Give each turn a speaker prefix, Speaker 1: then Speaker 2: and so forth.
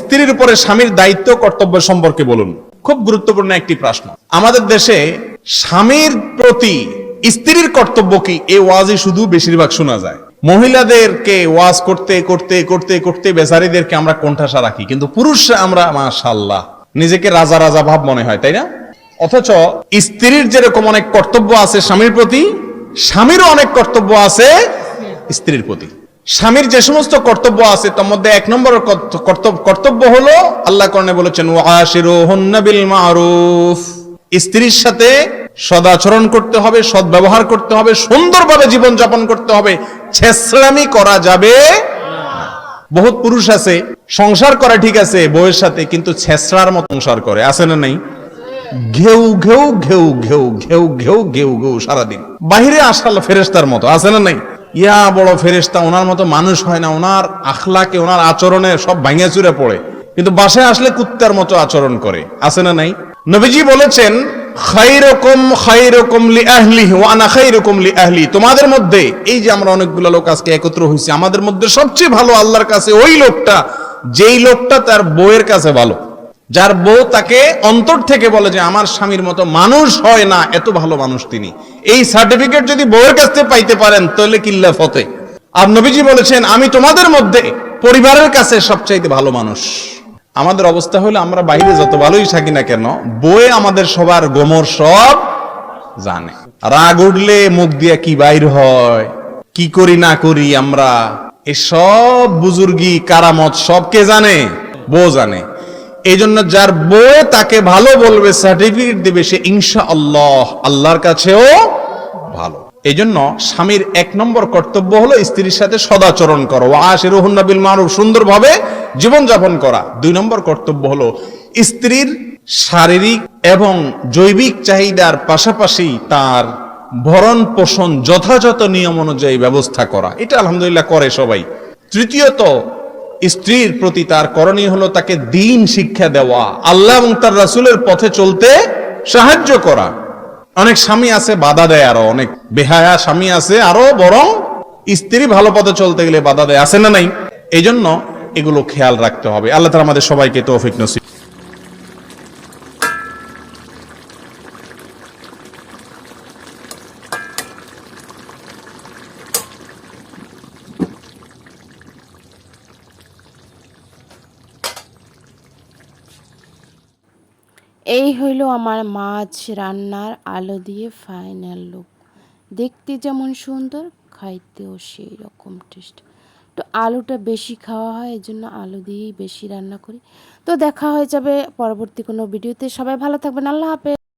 Speaker 1: স্ত্রীর উপরে স্বামীর দায়িত্ব, কর্তব্য সম্পর্কে বলুন। খুব গুরুত্বপূর্ণ একটি প্রশ্ন। আমাদের দেশে স্বামীর প্রতি স্ত্রীর কর্তব্য কি? এই ওয়াজই শুধু বেশিরভাগ শোনা যায়। মহিলাদেরকে ওয়াজ করতে করতে করতে করতে বেচারিদেরকে আমরা কোণঠাসা রাখি, কিন্তু পুরুষরা আমরা মাশাল্লাহ নিজেকে রাজা রাজা ভাব মনে হয়, তাই না? অথচ স্ত্রীর যেরকম অনেক কর্তব্য আছে স্বামীর প্রতি, স্বামীরও অনেক কর্তব্য আছে স্ত্রীর প্রতি। স্বামীর যে সমস্ত কর্তব্য আছে, তার মধ্যে এক নম্বর কর্তব্য হলো, আল্লাহ কর্ণে বলেছেন স্ত্রীর সাথে সদাচরণ করতে হবে সৎ ব্যবহার করতে হবে, সুন্দরভাবে জীবন যাপন করতে হবে। ছেসলামি করা যাবে বহুত পুরুষ আছে, সংসার করা ঠিক আছে বউয়ের সাথে, কিন্তু ছেসরার মতো সংসার করে। আছে না নাই? ঘেউ ঘেউ ঘেউ ঘেউ ঘেউ ঘেউ ঘেউ ঘেউ সারাদিন। বাহিরে আসাল ফেরেস্তার মতো। আছে না নাই? ইয়া বড় ফেরেস্তা ওনার মতো মানুষ হয় না। ওনার আখলাকে, ওনার আচরণে সব ভাঙে চুরে পড়ে। কিন্তু বাসায় আসলে কুত্তার মতো আচরণ করে। আছে না নাই? নবীজি বলেছেন তোমাদের মধ্যে, এই যে আমরা অনেকগুলো লোক আজকে একত্র হয়েছি আমাদের মধ্যে সবচেয়ে ভালো আল্লাহর কাছে ওই লোকটা, যেই লোকটা তার বউয়ের কাছে ভালো। যার বউ তাকে অন্তর থেকে বলে যে আমার স্বামীর মতো মানুষ হয় না, এত ভালো মানুষ তিনি। এই সার্টিফিকেট যদি বউয়ের কাছ পাইতে পারেন, তাহলে কিল্লা ফতে আর নবীজি বলেছেন, আমি তোমাদের মধ্যে পরিবারের কাছে সবচাইতে ভালো মানুষ। আমাদের অবস্থা হলো, আমরা বাইরে যত ভালোই থাকি না কেন বয়ে আমাদের সবার গোমর সব জানে। রাগ উঠলে মুখ দিয়া কি বাইর হয়, কি করি না করি আমরা, এসব বুজুর্গি, কারামত সব কে জানে, বউ জানে। এই জন্য যার বউ তাকে ভালো বলবে সার্টিফিকেট দিবে, সে ইনশা আল্লাহ আল্লাহর কাছেও ভালো। এই জন্য স্বামীর এক নম্বর কর্তব্য হলো স্ত্রীর সাথে সদাচরণ করো। আশিরুহুন্না বিল মারুফ, সুন্দরভাবে জীবনযাপন করা। দুই নম্বর কর্তব্য হলো স্ত্রীর শারীরিক এবং জৈবিক চাহিদার পাশাপাশি তার ভরণ পোষণ যথাযথ নিয়ম অনুযায়ী ব্যবস্থা করা। এটা আলহামদুলিল্লাহ করে সবাই। তৃতীয়ত স্ত্রীর প্রতি তার করণীয় হলো তাকে দিন শিক্ষা দেওয়া। আল্লাহ এবং তার রাসুলের পথে চলতে সাহায্য করা। অনেক স্বামী আছে, বাধা দেয় আরও অনেক। বেহায়া স্বামী আছে আরও, বরং স্ত্রী ভালো পথে চলতে গেলে বাধা দেয়। আছে না নাই? এই জন্য এগুলো খেয়াল রাখতে হবে। আল্লাহ তালা আমাদের সবাইকে তৌফিক নসিব।
Speaker 2: এই হইল আমার মাছ রান্নার আলো দিয়ে ফাইনাল লুক দেখতে যেমন সুন্দর, খাইতেও সেই রকম টেস্ট তো আলুটা বেশি খাওয়া হয় এই জন্য আলু দিয়েই বেশি রান্না করি। তো দেখা হয়ে যাবে পরবর্তী কোনো ভিডিওতে। সবাই ভালো থাকবেন, আল্লাহ হাফেজ।